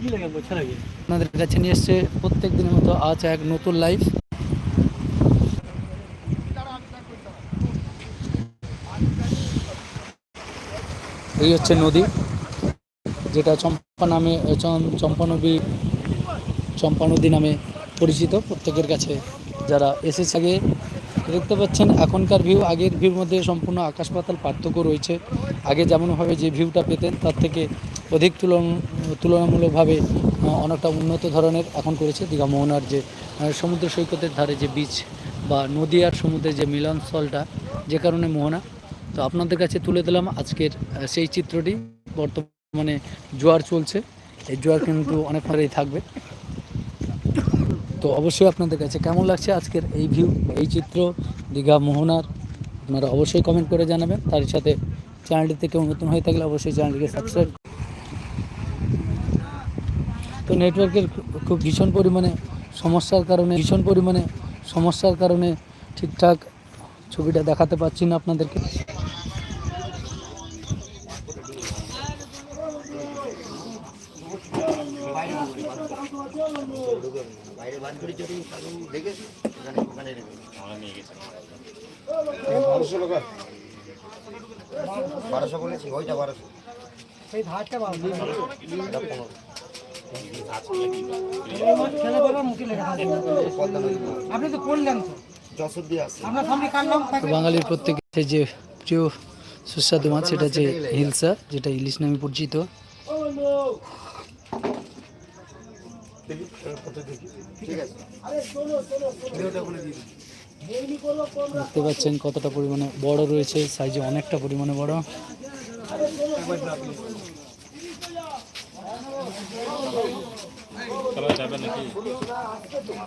আপনাদের কাছে নিয়ে এসছে প্রত্যেক দিনের মতো আজ এক নতুন লাইভ এই হচ্ছে নদী, যেটা চম্পা নামে চম- চম্পা নদী চম্পা নদী নামে পরিচিত। প্রত্যেকের কাছে যারা এসেছে আগে দেখতে পাচ্ছেন, এখনকার ভিউ আগের ভিউর মধ্যে সম্পূর্ণ আকাশ পাতাল পার্থক্য রয়েছে। আগে যেমনভাবে যে ভিউটা পেতেন, তার থেকে অধিক তুলন, তুলনামূলকভাবে অনেকটা উন্নত ধরনের এখন করেছে দীঘা মোহনার যে সমুদ্র সৈকতের ধারে যে বিচ বা নদী আর সমুদ্রের যে মিলনস্থলটা, যে কারণে মোহনা। তো আপনাদের কাছে তুলে দিলাম আজকের সেই চিত্রটি। বর্তমানে জোয়ার চলছে। এই জোয়ার কিন্তু অনেক পরেই থাকবে। তো অবশ্যই আপনাদের কাছে কেমন লাগছে আজকের এই ভিউ এই চিত্র, দীঘা মোহনার? আপনারা অবশ্যই কমেন্ট করে জানাবেন। তার সাথে চ্যানেলটি থেকে নতুন হয়ে থাকলে অবশ্যই চ্যানেলটিকে সাবস্ক্রাইব তো নেটওয়ার্কের খুব ভীষণ পরিমাণে সমস্যার কারণে ভীষণ পরিমাণে সমস্যার কারণে ঠিকঠাক ছবিটা দেখাতে পাচ্ছি না আপনাদেরকে। বারোশো বলেছি ওইটা বারোশো। সেই ধারটা বাবা বাঙালির প্রত্যেকের যে প্রিয়, সুস্বাদু মাছ, সেটা যে হিলসা যেটা ইলিশ নামে পরিচিত। দেখতে পাচ্ছেন কতটা পরিমাণে বড় রয়েছে সাইজে অনেকটা পরিমাণে বড়।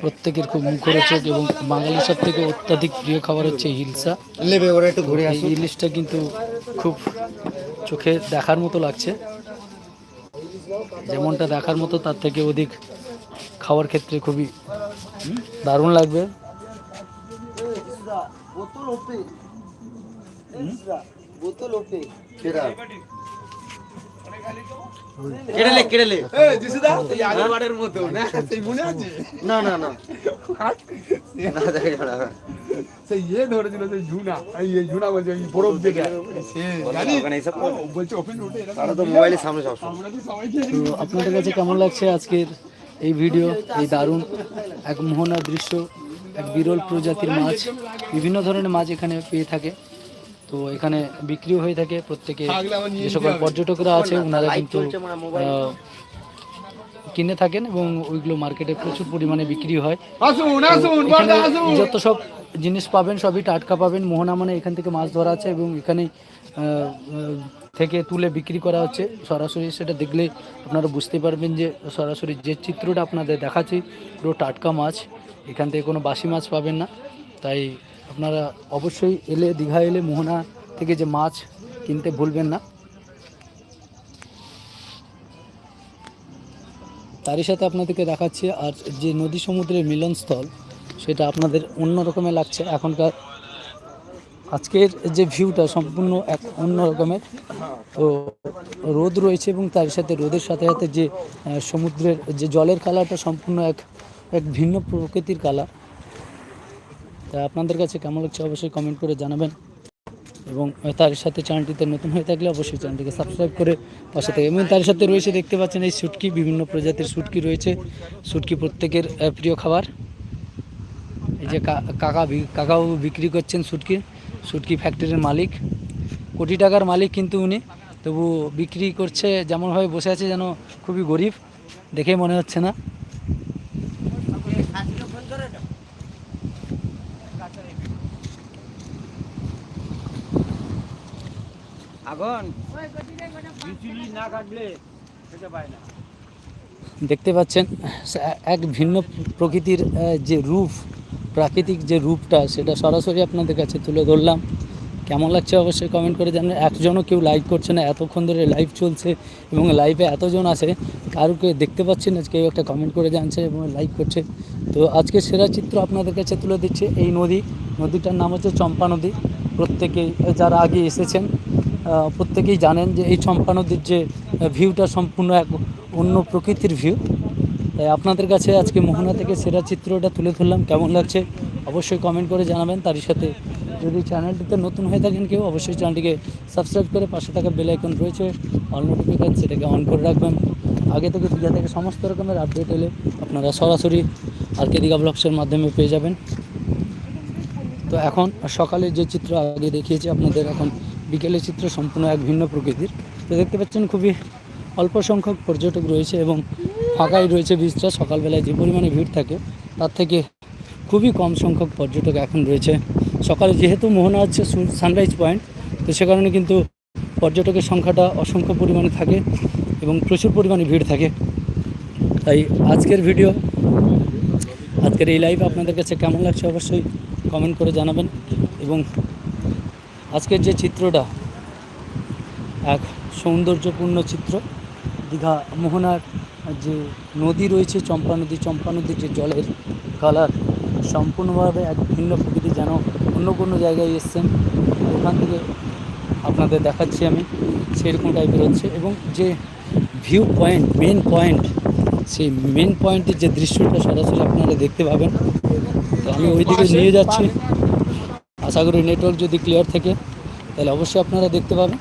প্রত্যেকের খুব মুখরোচক এবং বাঙালির সব থেকে অত্যাধিক প্রিয় খাবার হচ্ছে হিলসা। নেবে ওরা একটু ঘুরে এই ইলিশটা কিন্তু খুব চোখে দেখার মতো লাগছে। যেমনটা দেখার মতো তার থেকে অধিক খাওয়ার ক্ষেত্রে খুবই দারুণ লাগবে। সেরা কেড়েলে কেড়েলে না। না? না না দেখা যাবে না। সেই ইয়ে ধরেছিল সেই ঝুনা। এই এই ঝুনা বলছে এই বরফ দেখে সে জানিস ওখানে এসব ও বলছে ওপেন উঠে তারা তো মোবাইলের সামনে সবসময়। আমরা তো সবাইকে তো আপনাদের কাছে কেমন লাগছে আজকের এই ভিডিও এই দারুণ এক মোহনার দৃশ্য এক বিরল প্রজাতির মাছ বিভিন্ন ধরনের মাছ এখানে পেয়ে থাকে। তো এখানে বিক্রিও হয়ে থাকে প্রত্যেকে যে সকল পর্যটকরা আছে ওনারা কিন্তু কিনে থাকেন এবং ওইগুলো মার্কেটে প্রচুর পরিমাণে বিক্রি হয়। যত সব জিনিস পাবেন সবই টাটকা পাবেন। মোহনা মানে এখান থেকে মাছ ধরা আছে এবং এখানে থেকে তুলে বিক্রি করা হচ্ছে। সরাসরি সেটা দেখলে আপনারা বুঝতে পারবেন যে সরাসরি যে চিত্রটা আপনাদের দেখাচ্ছি পুরো টাটকা মাছ। এখান থেকে কোনো বাসি মাছ পাবেন না। তাই আপনারা অবশ্যই এলে, দীঘা এলে, মোহনা থেকে যে মাছ কিনতে ভুলবেন না। তারই সাথে আপনাদেরকে দেখাচ্ছি, আর যে নদী সমুদ্রের মিলনস্থল, সেটা আপনাদের অন্য রকমের লাগছে। এখনকার আজকের যে ভিউটা সম্পূর্ণ এক অন্য রকমের। তো রোদ রয়েছে এবং তার সাথে, রোদের সাথে সাথে যে সমুদ্রের যে জলের কালারটা সম্পূর্ণ এক এক ভিন্ন প্রকৃতির কালার। তা আপনাদের কাছে কেমন লাগছে অবশ্যই কমেন্ট করে জানাবেন। এবং তার সাথে চ্যানেলটিতে নতুন হয়ে থাকলে অবশ্যই চ্যানেলটিকে সাবস্ক্রাইব করে পাশে থেকে এবং তার সাথে রয়েছে দেখতে পাচ্ছেন এই শুটকি, বিভিন্ন প্রজাতির শুটকি রয়েছে। শুটকি প্রত্যেকের প্রিয় খাবার। এই যে কাকা কাকাও বিক্রি করছেন শুটকি। শুটকি ফ্যাক্টরির মালিক। কোটি টাকার মালিক কিন্তু উনি। তবু বিক্রি করছে, যেমনভাবে বসে আছে যেন খুবই গরিব দেখেই মনে হচ্ছে না। দেখতে পাচ্ছেন এক ভিন্ন প্রকৃতির যে রূপ, প্রাকৃতিক যে রূপটা, সেটা সরাসরি আপনাদের কাছে তুলে ধরলাম। কেমন লাগছে অবশ্যই কমেন্ট করে জানাবেন। একজনও কেউ লাইক করছে না, এতক্ষণ ধরে লাইভ চলছে এবং লাইভে এতজন আছে কারোকে দেখতে পাচ্ছি না, কেউ একটা কমেন্ট করে জানছে এবং লাইক করছে। তো আজকে সেরা চিত্র আপনাদের কাছে তুলে দিচ্ছে এই নদী। নদীটার নাম হচ্ছে চম্পা নদী। প্রত্যেকেই যারা আগে এসেছেন প্রত্যেকেই জানেন যে এই চম্পা নদীর যে ভিউটা সম্পূর্ণ এক অন্য প্রকৃতির ভিউ তাই আপনাদের কাছে আজকে মোহনা থেকে সেরা চিত্রটা তুলে ধরলাম। কেমন লাগছে অবশ্যই কমেন্ট করে জানাবেন। তারই সাথে যদি চ্যানেলটিতে নতুন হয়ে থাকেন কেউ, অবশ্যই চ্যানেলটিকে সাবস্ক্রাইব করে পাশে থাকা বেল আইকন রয়েছে। অল নোটিফিকেশন সেটাকে অন করে রাখবেন। আগে থেকে দীঘা থেকে সমস্ত রকমের আপডেট এলে আপনারা সরাসরি আর কে দীঘা ব্লগসের মাধ্যমে পেয়ে যাবেন। তো এখন সকালে যে চিত্র আগে দেখিয়েছি আপনাদের এখন বিকেলের চিত্র সম্পূর্ণ এক ভিন্ন প্রকৃতির। তো দেখতে পাচ্ছেন খুবই অল্প সংখ্যক পর্যটক রয়েছে এবং ফাঁকাই রয়েছে বীজটা সকালবেলায় যে পরিমাণে ভিড় থাকে, তার থেকে খুবই কম সংখ্যক পর্যটক এখন রয়েছে। সকালে যেহেতু মোহনা হচ্ছে সানরাইজ পয়েন্ট তো সে কারণে কিন্তু পর্যটকের সংখ্যাটা অসংখ্য পরিমাণে থাকে এবং প্রচুর পরিমাণে ভিড় থাকে। তাই আজকের ভিডিও আজকের এই লাইভ আপনাদের কাছে কেমন লাগছে অবশ্যই কমেন্ট করে জানাবেন এবং আজকের যে চিত্রটা, এক সৌন্দর্যপূর্ণ চিত্র। দীঘা মোহনার যে নদী রয়েছে, চম্পা নদী, চম্পা নদীর যে জলের কালার সম্পূর্ণভাবে এক ভিন্ন প্রকৃতি যেন অন্য কোনো জায়গায় এসছেন ওখান থেকে আপনাদের দেখাচ্ছি আমি, সেরকম টাইপের হচ্ছে এবং যে ভিউ পয়েন্ট মেন পয়েন্ট সেই মেন পয়েন্টের যে দৃশ্যটা সরাসরি আপনারা দেখতে পাবেন। আমি ওই দিকে নিয়ে যাচ্ছি। আশা করি নেটওয়ার্ক যদি ক্লিয়ার থাকে, তাহলে অবশ্যই আপনারা দেখতে পাবেন।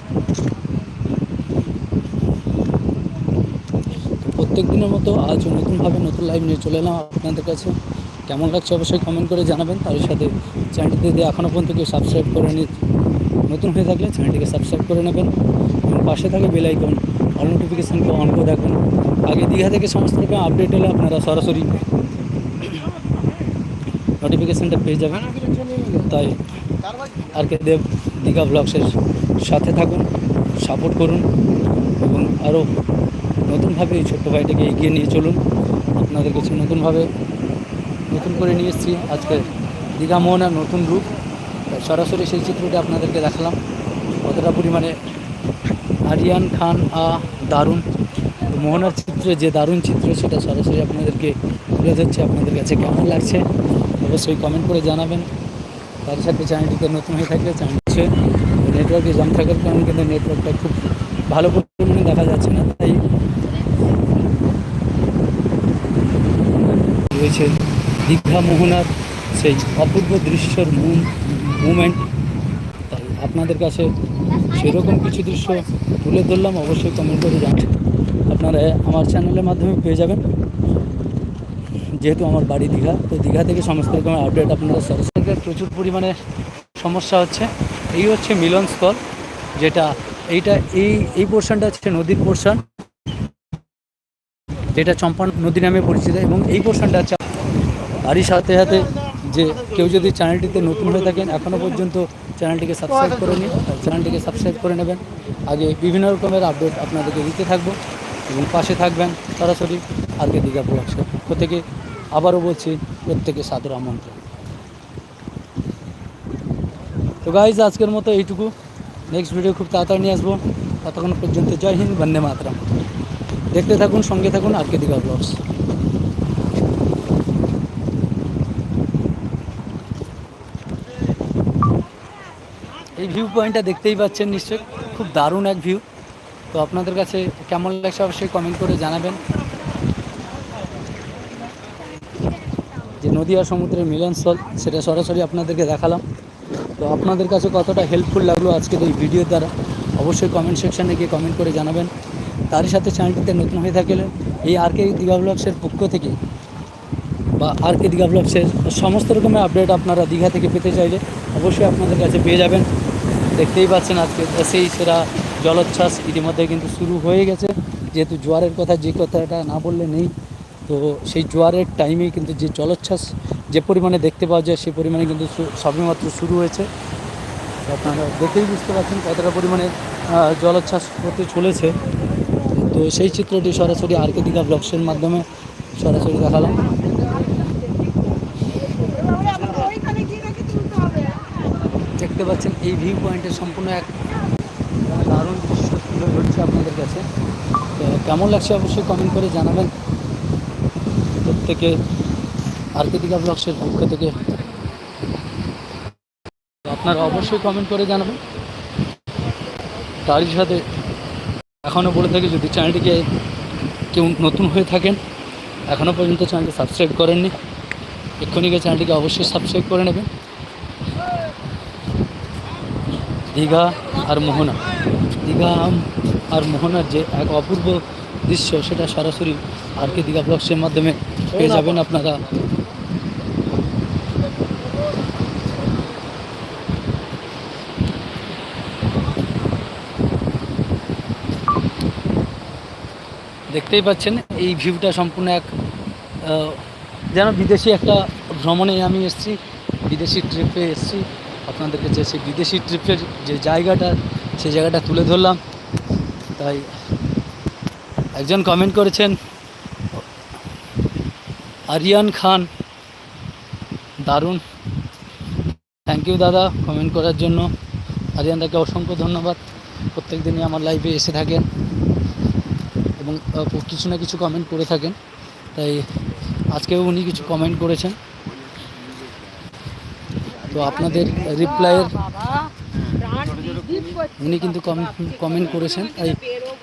প্রত্যেক দিনের মতো আজও নতুনভাবে নতুন লাইভ নিয়ে চলে এলাম আপনাদের কাছে। কেমন লাগছে অবশ্যই কমেন্ট করে জানাবেন। তার সাথে চ্যানেলটিতে যদি এখনও পর্যন্ত কেউ সাবস্ক্রাইব করে নি নতুন হয়ে থাকলে চ্যানেলটিকে সাবস্ক্রাইব করে নেবেন এবং পাশে থাকে বেল আইকন অল নোটিফিকেশানকে অন করে রাখবেন। আগে দীঘা থেকে সমস্ত রকম আপডেট হলে আপনারা সরাসরি নোটিফিকেশানটা পেয়ে যাবেন। তাই আর কে দেব, দীঘা ব্লগসের সাথে থাকুন সাপোর্ট করুন এবং আরও নতুনভাবে এই ছোট্ট ভাইটাকে এগিয়ে নিয়ে চলুন। আপনাদের কাছে নতুনভাবে নতুন করে নিয়ে এসেছি। আজকে দীঘা মোহনার নতুন রূপ। সরাসরি সেই চিত্রটা আপনাদেরকে দেখালাম। কতটা পরিমাণে আরিয়ান খান আ দারুণ। মোহনার চিত্রে যে দারুণ চিত্র, সেটা সরাসরি আপনাদেরকে তুলে ধরছে। আপনাদের কাছে কেমন লাগছে, অবশ্যই কমেন্ট করে জানাবেন। তার সাথে চ্যানেলটিতে নতুন হয়ে থাকলে চ্যানেল হচ্ছে নেটওয়ার্কে জাম থাকার কারণে কিন্তু নেটওয়ার্কটা খুব ভালো পরিমাণে দেখা যাচ্ছে না, তাই রয়েছে দীঘা মোহনার সেই অপূর্ব দৃশ্যের মুমেন্ট তাই আপনাদের কাছে সেরকম কিছু দৃশ্য তুলে ধরলাম, অবশ্যই কমেন্ট করে জানান আপনারা আমার চ্যানেলের মাধ্যমে পেয়ে যাবেন। যেহেতু আমার বাড়ি দীঘা, তো দীঘা থেকে সমস্ত রকমের আপডেট আপনারা সরাসরি প্রচুর পরিমাণে সমস্যা হচ্ছে। এই হচ্ছে মিলন মিলনস্থল, যেটা এইটা এই এই পোর্শনটা হচ্ছে নদীর পোর্শন যেটা চম্পা নদী নামে পরিচিত এবং এই পোর্শনটা হচ্ছে তারই সাথে সাথে যে কেউ যদি চ্যানেলটিতে নতুন হয়ে থাকেন এখনও পর্যন্ত চ্যানেলটিকে সাবস্ক্রাইব করে নিন চ্যানেলটিকে সাবস্ক্রাইব করে নেবেন। আগে বিভিন্ন রকমের আপডেট আপনাদেরকে দিতে থাকব এবং পাশে থাকবেন সরাসরি আজকে দীঘা প্রোডাকশন থেকে আবারও বলছি, প্রত্যেকে সাদর আমন্ত্রণ। তো গাইজ আজকের মতো এইটুকু। নেক্সট ভিডিও খুব তাড়াতাড়ি নিয়ে আসব। ততক্ষণ পর্যন্ত জয় হিন্দ, বন্দে মাতরম। দেখতে থাকুন, সঙ্গে থাকুন আর কে দীঘা ব্লগস এই ভিউ পয়েন্টটা দেখতেই পাচ্ছেন নিশ্চয়ই খুব দারুণ এক ভিউ তো আপনাদের কাছে কেমন লাগছে অবশ্যই কমেন্ট করে জানাবেন। যে নদী আর সমুদ্রের মিলনস্থল, সেটা সরাসরি আপনাদেরকে দেখালাম। তো আপনাদের কাছে কতটা হেল্পফুল লাগল আজকের এই ভিডিও দ্বারা, অবশ্যই কমেন্ট সেকশানে গিয়ে কমেন্ট করে জানাবেন। তারই সাথে চ্যানেলটিতে নতুন হয়ে থাকলে এই আর কে দীঘা ব্লগসের পক্ষ থেকে বা আর কে দীঘা ব্লগসের সমস্ত রকমের আপডেট আপনারা দীঘা থেকে পেতে চাইলে অবশ্যই আপনাদের কাছে পেয়ে যাবেন। দেখতেই পাচ্ছেন আজকে সেই সেরা জলোচ্ছ্বাস ইতিমধ্যে কিন্তু শুরু হয়ে গেছে। যেহেতু জোয়ারের কথা, যে কথাটা না বললে নেই, তো সেই জোয়ারের টাইমেই কিন্তু যে জলোচ্ছ্বাস যে পরিমাণে দেখতে পাওয়া যায়, সেই পরিমাণে কিন্তু সবেমাত্র শুরু হয়েছে। আপনারা দেখেই বুঝতে পারছেন কতটা পরিমাণে জলোচ্ছ্বাস হতে চলেছে। তো সেই চিত্রটি সরাসরি আর কে দীঘা ব্লগসের মাধ্যমে সরাসরি দেখালাম। দেখতে পাচ্ছেন এই ভিউ পয়েন্টের সম্পূর্ণ এক দারুণ দৃশ্য তুলে ধরছে আপনাদের কাছে। কেমন লাগছে অবশ্যই কমেন্ট করে জানাবেন। প্রত্যেকে আর্কেদিকা ব্লগসের পক্ষ থেকে। আপনারা অবশ্যই কমেন্ট করে জানাবেন। তারই সাথে এখনও বলে থাকি, যদি চ্যানেলটিকে কেউ নতুন হয়ে থাকেন এখনও পর্যন্ত চ্যানেলটি সাবস্ক্রাইব করেননি, এক্ষুনি গিয়ে চ্যানেলটিকে অবশ্যই সাবস্ক্রাইব করে নেবেন। দীঘা আর মোহনা। দীঘা আর মোহনার যে এক অপূর্ব দৃশ্য, সেটা সরাসরি আর কে দীঘা ব্লগসের মাধ্যমে পেয়ে যাবেন আপনারা। দেখতেই পাচ্ছেন, এই ভিউটা সম্পূর্ণ এক যেন বিদেশি একটা ভ্রমণে আমি এসেছি, বিদেশি ট্রিপে এসেছি। আপনাদেরকে যে সেই বিদেশি ট্রিপের যে জায়গাটা, সেই জায়গাটা তুলে ধরলাম। তাই একজন কমেন্ট করেছেন, আরিয়ান খান, দারুণ। থ্যাংক ইউ দাদা কমেন্ট করার জন্য। আরিয়ান দাকে অসংখ্য ধন্যবাদ। প্রত্যেক দিনই আমার লাইভে এসে থাকেন। এবং কিছু না কিছু কমেন্ট করে থাকেন। তাই আজকেও উনি কিছু কমেন্ট করেছেন। তো আপনাদের রিপ্লাইয়ের উনি কিন্তু কমেন্ট করেছেন। তাই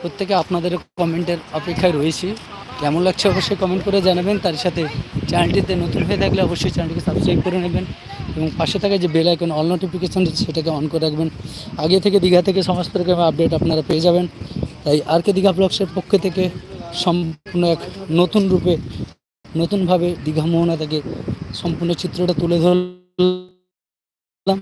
প্রত্যেকে আপনাদের কমেন্টের অপেক্ষায় রয়েছি। কেমন লাগছে অবশ্যই কমেন্ট করে জানাবেন। তার সাথে চ্যানেলটিতে নতুন হয়ে থাকলে অবশ্যই চ্যানেলটিকে সাবস্ক্রাইব করে নেবেন এবং পাশে থাকা যে বেল আইকন অল নোটিফিকেশান সেটাকে অন করে রাখবেন। আগে থেকে দীঘা থেকে সমস্ত রকম আপডেট আপনারা পেয়ে যাবেন। তাই আর কে দীঘা ব্লগসের পক্ষ থেকে সম্পূর্ণ এক নতুন রূপে, নতুনভাবে দীঘা মোহনা থেকে সম্পূর্ণ চিত্রটা তুলে ধরলাম।